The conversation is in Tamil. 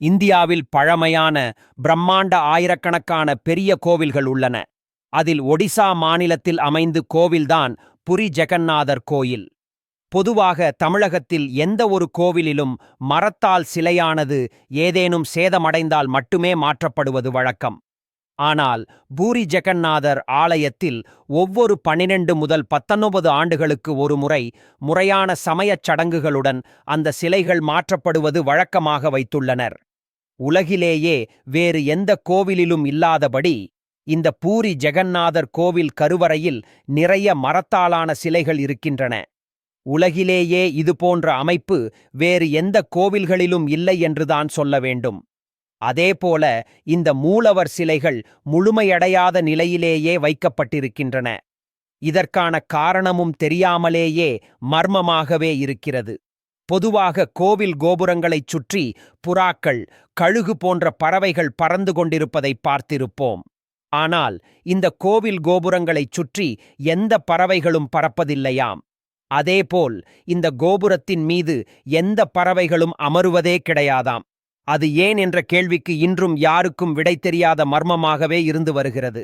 இந்தியாவில் பழமையான பிரம்மாண்ட ஆயிரக்கணக்கான பெரிய கோவில்கள் உள்ளன. அதில் ஒடிசா மாநிலத்தில் அமைந்து கோவில்தான் புரி ஜெகநாதர் கோயில். பொதுவாக தமிழகத்தில் எந்த ஒரு கோவிலிலும் மரத்தால் சிலையானது ஏதேனும் சேதமடைந்தால் மட்டுமே மாற்றப்படுவது வழக்கம். ஆனால் பூரி ஜெகநாதர் ஆலயத்தில் ஒவ்வொரு பனிரெண்டு முதல் பத்தொன்பது ஆண்டுகளுக்கு ஒரு முறை முறையான சமயச் சடங்குகளுடன் அந்த சிலைகள் மாற்றப்படுவது வழக்கமாக வைத்துள்ளனர். உலகிலேயே வேறு எந்த கோவிலிலும் இல்லாதபடி இந்த பூரி ஜெகந்நாதர் கோவில் கருவறையில் நிறைய மரத்தாலான சிலைகள் இருக்கின்றன. உலகிலேயே இதுபோன்ற அமைப்பு வேறு எந்த கோவில்களிலும் இல்லை என்றுதான் சொல்ல வேண்டும். அதேபோல இந்த மூலவர் சிலைகள் முழுமையடையாத நிலையிலேயே வைக்கப்பட்டிருக்கின்றன. இதற்கான காரணமும் தெரியாமலேயே மர்மமாகவே இருக்கிறது. பொதுவாக கோவில் கோபுரங்களைச் சுற்றி புறாக்கள் கழுகு போன்ற பறவைகள் பறந்து கொண்டிருப்பதை பார்த்திருப்போம். ஆனால் இந்த கோவில் கோபுரங்களைச் சுற்றி எந்த பறவைகளும் பறப்பதில்லையாம். அதேபோல் இந்த கோபுரத்தின் மீது எந்த பறவைகளும் அமருவதே கிடையாதாம். அது ஏன் என்ற கேள்விக்கு இன்றும் யாருக்கும் விடை தெரியாத மர்மமாகவே இருந்து வருகிறது.